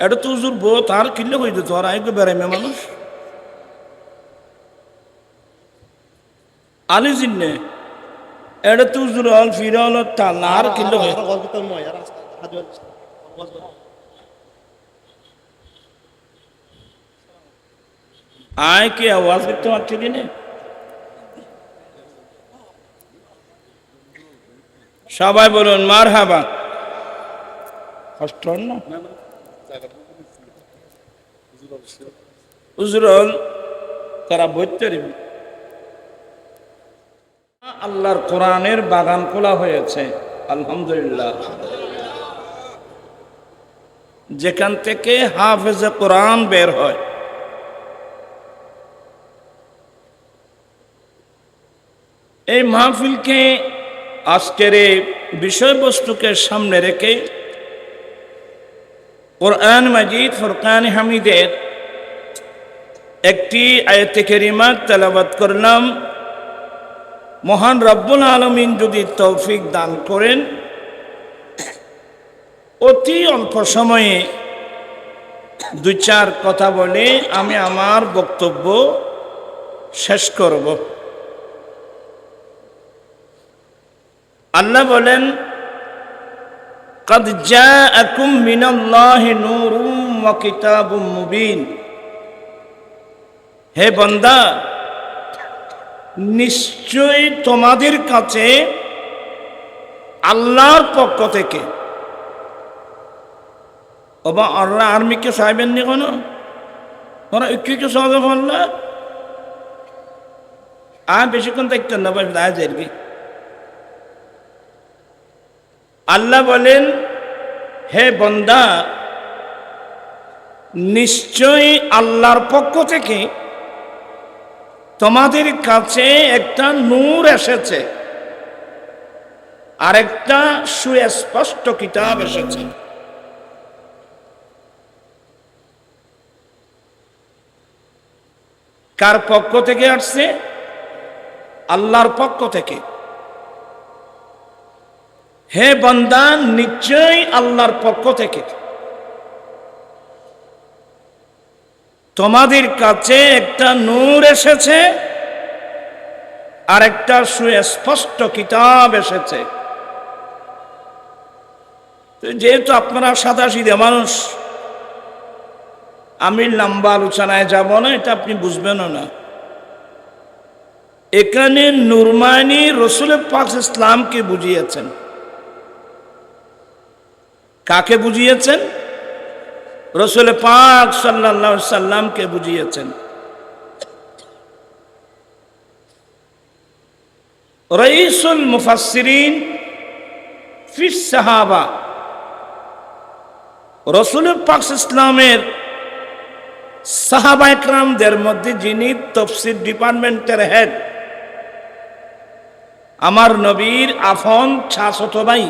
এটা তো উজুর বউ তার কিনলে হইতে তো আর আইকে বেড়াইমে মানুষ? আলি জিন্নে এটা তো উজুর হল ফিরে হল তাল, আর কিনলে আয় কি, আওয়াজ করতে পারছিলি না সবাই বলুন মার হাবা কষ্ট না? উজরল তারা বইতে আল্লাহর কোরআনের বাগান খোলা হয়েছে, আলহামদুলিল্লাহ। যেখান থেকে হাফেজে কোরআন বের হয়, এই মাহফিলকে আজকের এই বিষয়বস্তুকে সামনে রেখে কোরআন মাজিদ, ফুরকান হামিদের একটি আয়তে কেরিমাত তেলাবাত করলাম। মহান রব্বুল আলমিন যদি তৌফিক দান করেন, অতি অল্প সময়ে দুই চার কথা বলে আমি আমার বক্তব্য শেষ করব। আল্লাহ বলেন قد جاءكم من الله نور وكتاب مبين হে বন্দা নিশ্চয় তোমাদের কাছে আল্লাহর পক্ষ থেকে ওবা আল্লাহ আর্মিকে সাহেবেন নি কোনো ওরা একটু সহজে বললা আর বেশিক্ষণ দেখতেন না বস দায় যাই আল্লাহ বলেন, হে বন্দা, নিশ্চয়ই আল্লাহর পক্ষ থেকে তোমাদের কাছে একটা নূর এসেছে। আর একটা সুস্পষ্ট কিতাব এসেছে। কার পক্ষ থেকে আসছে? আল্লাহর পক্ষ থেকে। হে বন্দা, নিশ্চয়ই আল্লাহর পক্ষ থেকে তোমাদের কাছে একটা নূর এসেছে আর একটা সুস্পষ্ট কিতাব এসেছে। যেহেতু আপনারা সাদা সিধে মানুষ, আমি লম্বা আলোচনায় যাব না, এটা আপনি বুঝবেনও না। এখানে নুরমানি রসুল পাক ইসলামকে বুঝিয়েছেন। কাকে বুঝিয়েছেন? রসুল পাক সাল্লাহ সাল্লামকে বুঝিয়েছেন। রইসুল মুফাসসিরিন ফিস সাহাবা। রসুল পাক ইসলামের সাহাবা একরামদের মধ্যে যিনি তফসির ডিপার্টমেন্টের হেড, আমার নবীর আফন ছাশত ভাই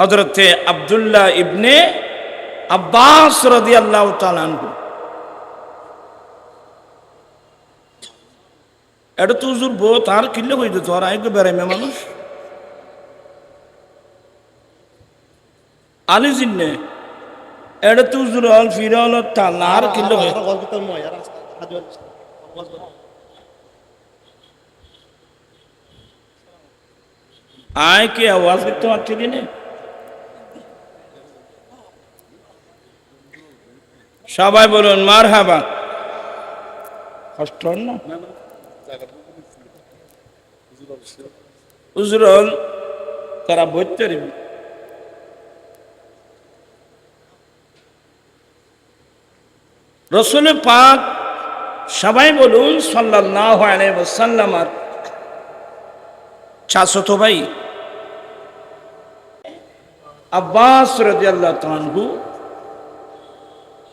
হজরতে আবদুল্লাহ ইবনে আব্বাস রদি আল্লাহ এটা তো উজুর বউ তার কিনলে হইতে তো, আর আইকে বেড়াইমে মানুষ। আলি জিন্নে, এটা তো উজুর হল ফিরে হল তাল, আর কিনলে হই আয় কি আওয়াজ করতে পারছিলি না? সবাই বলুন মার হাবা কষ্ট না? উজরল, তারা বইতে পারবে রসুল পাক সবাই বলুন সাল্লাহ সাল্লামার চাষত ভাই আব্বাস রাজিয়াল্লাহ তানহু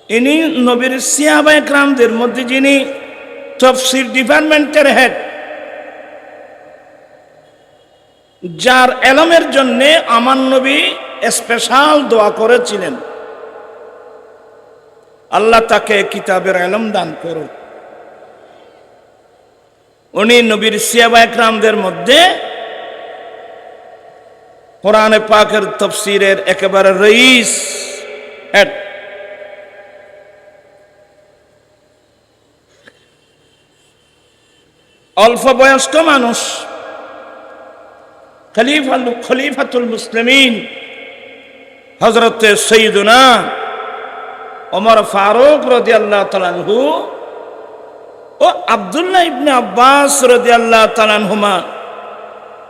ইনি নবীর সিয়াবা একরামদের মধ্যে যিনি তফসির ডিপার্টমেন্টের হেড, যার এলমের জন্যে আমার নবী স্পেশাল দোয়া করেছিলেন। আল্লাহ তাকে কিতাবের এলম দান করুন। উনি নবীর সিয়াবা একরামদের মধ্যে কোরআনে পাকের তফসিরের একেবারে রইস এক অল্প বয়স্ক মানুষ। খলিফা খলিফাতুল মুসলিমিন হজরত সৈদুনা অমর ফারুক রদি আল্লাহ তালানহু ও আবদুল্লাহ ইবনে আব্বাস রদি আল্লাহ তালানহুমা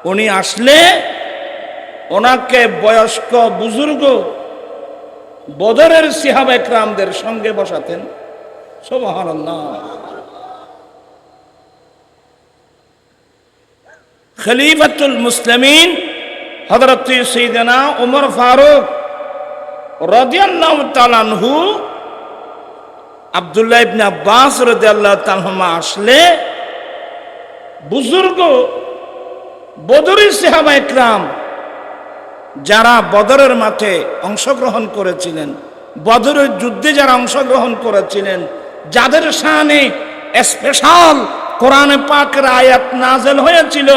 উনি আসলে ওনাকে বয়স্ক বুজুর্গ বদরের সিহাব একরামদের সঙ্গে বসাতেন। সুবহানাল্লাহ। খলিফাতুল মুসলিমিন হজরত সৈদানা উমর ফারুক রদিয়াল্লাহ তালানহু আবদুল্লাহ ইবনে আব্বাস রদিয়াল্লাহ তালহমা আসলে বুজুর্গ বদরি সাহাবা একরাম যারা বদরের মাঠে অংশগ্রহণ করেছিলেন, বদরের যুদ্ধে যারা অংশগ্রহণ করেছিলেন, যাদের সামনে স্পেশাল কোরআনে পাকের আয়াত নাজেল হয়েছিল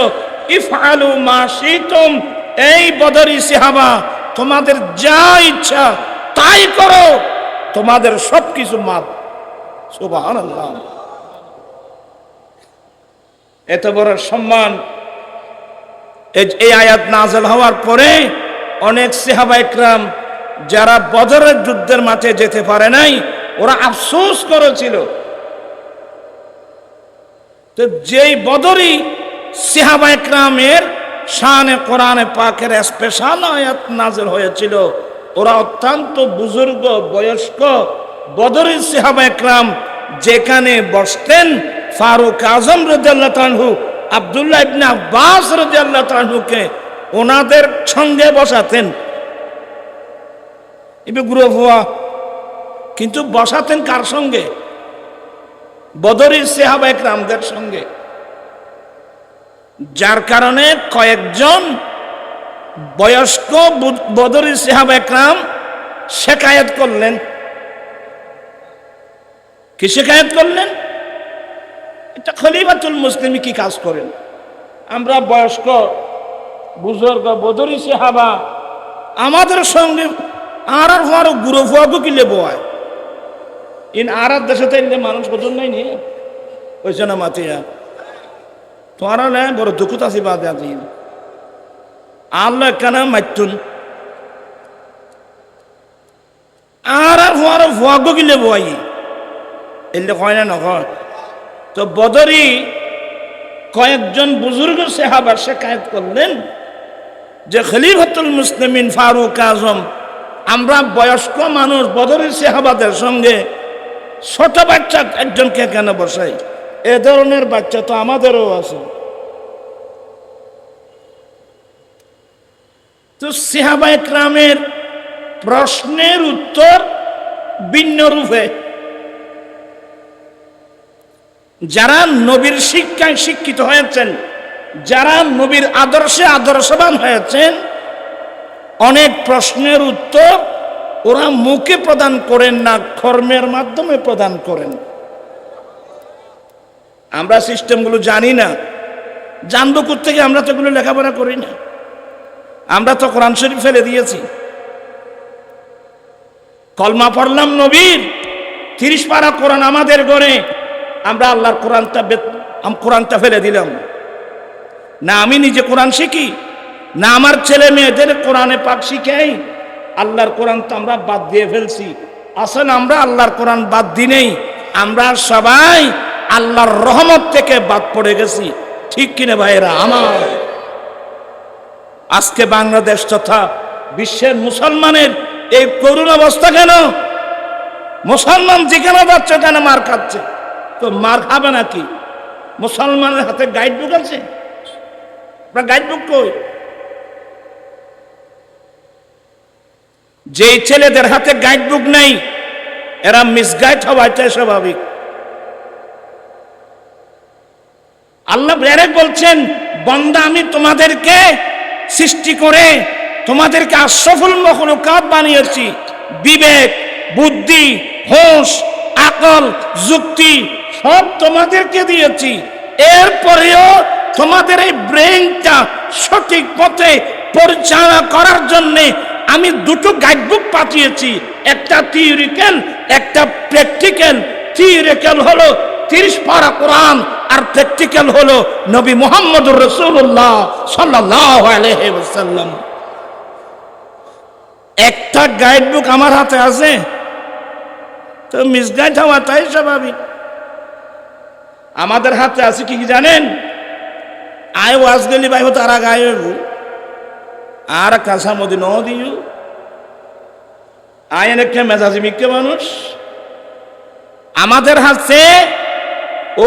ইফআলু মা এই বদরি তোমাদের যা ইচ্ছা তাই করো। তোমাদের সব কিছু মাপ সুবহানাল্লাহ। এত বড় সম্মান। এই- আয়াত নাজেল হওয়ার পরে অনেক সেহাবা একরাম যারা বদরের যুদ্ধের মাঠে যেতে পারে নাই, ওরা আফসোস করেছিল। তো যেই বদরই সেহাবা একরামের শানে কোরআনে পাকের স্পেশাল আয়াত নাজেল হয়েছিল। ওরা অত্যন্ত বুজুর্গ, বয়স্ক, বদরি সেহাবা একরাম যেখানে বসতেন ফারুক আজম রদিয়াল্লাহ তানহু আবদুল্লাহ ইবনে আব্বাস রদিয়াল্লাহ তানহুকে ওনাদের সঙ্গে বসাতেন। এবার গুরু হওয়া, কিন্তু বসাতেন কার সঙ্গে? বদরি সেহাবা একরামদের সঙ্গে। যার কারণে কয়েকজন বয়স্ক বুদ- বদরি সাহাব একরাম শেকায়ত করলেন। কি শেকায়ত করলেন? এটা খলিফাতুল মুসলিম কি কাজ করেন? আমরা বয়স্ক, বুজুর্গ বদরি সাহাবা আমাদের সঙ্গে আর হওয়ার গুরু ফুয়াগু কিলে বোয়ায় ইন আর দেশে তাইলে মানুষ বোঝন নাই নি? ওই জন্য মাতিয়া। তোমারা না বড় দুঃখ আছি বাদে আজি আল্লাহ কেন মাতুন আর আর হওয়ার ফুয়াগু কিলে বোয়াই এলে কয় না নকয় তো বদরি কয়েকজন বুজুর্গ সাহাবার শেখায়ত করলেন যে খলিফাতুল মুসলিমিন ফারুক আজম, আমরা বয়স্ক মানুষ বদরি সেহাবাদের সঙ্গে ছোট বাচ্চা একজনকে কেন বসাই? এ ধরনের বাচ্চা তো আমাদেরও আছে। তো সিহাবা একরামের প্রশ্নের উত্তর ভিন্ন রূপে। যারা নবীর শিক্ষায় শিক্ষিত হয়েছেন, যারা নবীর আদর্শে আদর্শবান হয়েছেন, অনেক প্রশ্নের উত্তর ওরা মুখে প্রদান করেন না, কর্মের মাধ্যমে প্রদান করেন। আমরা সিস্টেমগুলো জানি না। জানব থেকে আমরা তো এগুলো লেখাপড়া করি না। আমরা তো কোরআন শরীফ ফেলে দিয়েছি। কলমা পড়লাম নবীর, তিরিশ পারা কোরআন আমাদের গড়ে। আমরা আল্লাহর কোরআনটা কোরআনটা ফেলে দিলাম। না আমি নিজে কোরআন শিখি, না আমার ছেলে মেয়েদের কোরআনে পাক শিখাই। আল্লাহর কোরআন তো আমরা বাদ দিয়ে ফেলছি। আসলে আমরা আল্লাহর কোরআন বাদ দিই নেই আমরা সবাই আল্লাহর রহমত থেকে বাদ পড়ে গেছি। ঠিক কিনা ভাইয়েরা? আমার। আজকে বাংলাদেশ তথা বিশ্বের মুসলমানের এই করুণ অবস্থা কেন? মুসলমান যেখানে যাচ্ছে কেন মার খাচ্ছে। তো মার খাবে নাকি? মুসলমানের হাতে গাইড বুক আছে? গাইড বুক কই? যেই ছেলেদের হাতে গাইড বুক নেই, এরা মিসগাইড হওয়া এটাই স্বাভাবিক। আল্লাহ ব্যারেক বলছেন, বন্দা, আমি তোমাদেরকে সৃষ্টি করে তোমাদেরকে আশরফুল মখলুকাত বানিয়েছি। বিবেক, বুদ্ধি, হোশ, আকল, যুক্তি সব তোমাদেরকে দিয়েছি। এরপরেও তোমাদের এই ব্রেনটা সঠিক পথে পরিচালনা করার জন্য আমি দুটো গাইডবুক পাঠিয়েছি। একটা থিওরিক্যাল, একটা প্র্যাকটিক্যাল। থিওরিক্যাল হলো তিরিশ পারা কোরআন আর প্র্যাকটিক্যাল হলো নবী মোহাম্মদুর রসুল্লাহ সাল্লাহ আলহাম একটা গাইডবুক আমার হাতে আছে। তো মিসগাইড হওয়াটাই স্বাভাবিক। আমাদের হাতে আছে কি জানেন? আয় ওয়াজ গেলি ভাই তারা গায়ে আর কাঁচা মদি ন দিও আয়েন একটা মেজাজি মিক্কে মানুষ। আমাদের হাতে ও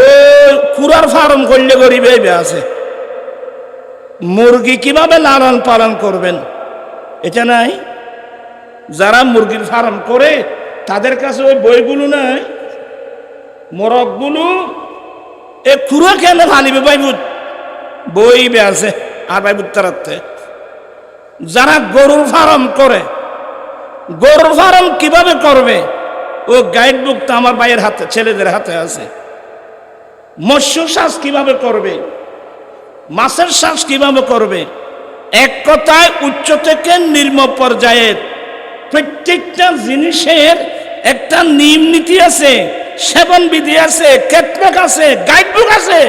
কুরার ফার্ম করলে গরিবে আছে। মুরগি কীভাবে লালন পালন করবেন? এটা নাই। যারা মুরগির ফার্ম করে, তাদের কাছে ওই বইগুলো নাই। মোরগগুলো, এ খুঁড়ো কেন ফালিবে বাইবুত বই আছে, আর বাইবুত তারাতে যারা গরুর ফার্ম করে, গরুর ফার্ম কীভাবে করবে? ও গাইড বুক তো আমার ভাইয়ের হাতে, ছেলেদের হাতে আছে। মৎস্য শ্বাস কীভাবে করবে? মাছের শ্বাস কীভাবে করবে? এক কথায় উচ্চ থেকে নিম্ন পর্যায়ের প্রত্যেকটা জিনিসের একটা নিয়ম নীতি আছে, সেবন বিধি আছে কেটবেক আছে, গাইডবুক আছে।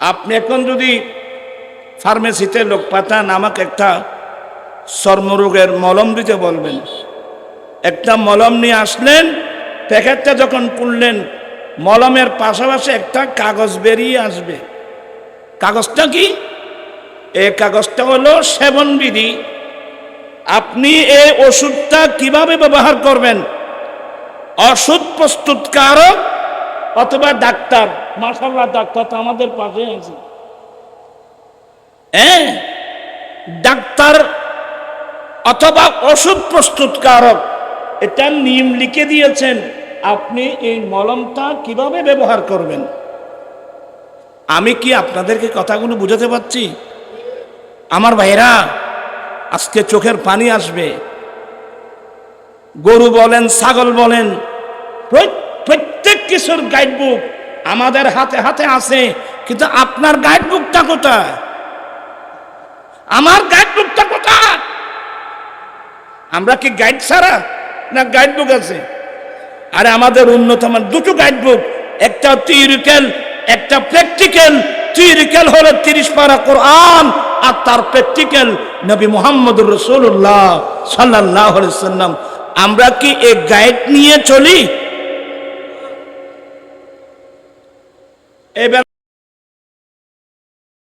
আপনি এখন যদি ফার্মেসিতে লোক পাঠান, আমাকে একটা চর্মরোগের মলম দিতে বলবেন। একটা মলম নিয়ে আসলেন প্যাকেটটা যখন খুললেন, মলমের পাশাপাশি একটা কাগজ বেরিয়ে আসবে। কাগজটা কি? এ কাগজটা হলো সেবন বিধি আপনি এই ওষুধটা কীভাবে ব্যবহার করবেন? ওষুধ প্রস্তুতকারক অথবা ডাক্তার? মাসাল্লাহ ডাক্তার তো আমাদের পাশে আছে। হ্যাঁ ডাক্তার অথবা ওষুধ প্রস্তুতকারক। এটা নিয়ম লিখে দিয়েছেন। আপনি এই মলমটা কীভাবে ব্যবহার করবেন? আমি কি আপনাদেরকে কথাগুলো বুঝাতে পারছি? আমার ভাইরা আজকে চোখের পানি আসবে। গরু বলেন, ছাগল বলেন প্র- প্রত্যেক কিছুর গাইডবুক আমাদের হাতে হাতে আছে, কিন্তু আপনার গাইডবুকটা কোথায়? আমার গাইডবুকটা কোথায়? আমরা কি গাইড ছাড়া না গাইডবুক আছে? আরে আমাদের আমার দুটো গাইডবুক একটা থিওরিক্যাল একটা প্র্যাকটিক্যাল থিওরিক্যাল হলো তিরিশ পারা কোরআন আর তার প্র্যাকটিক্যাল নবী মোহাম্মদ রসুল্লাহ সাল্লাহ সাল্লাম। আমরা কি এই গাইড নিয়ে চলি? এবার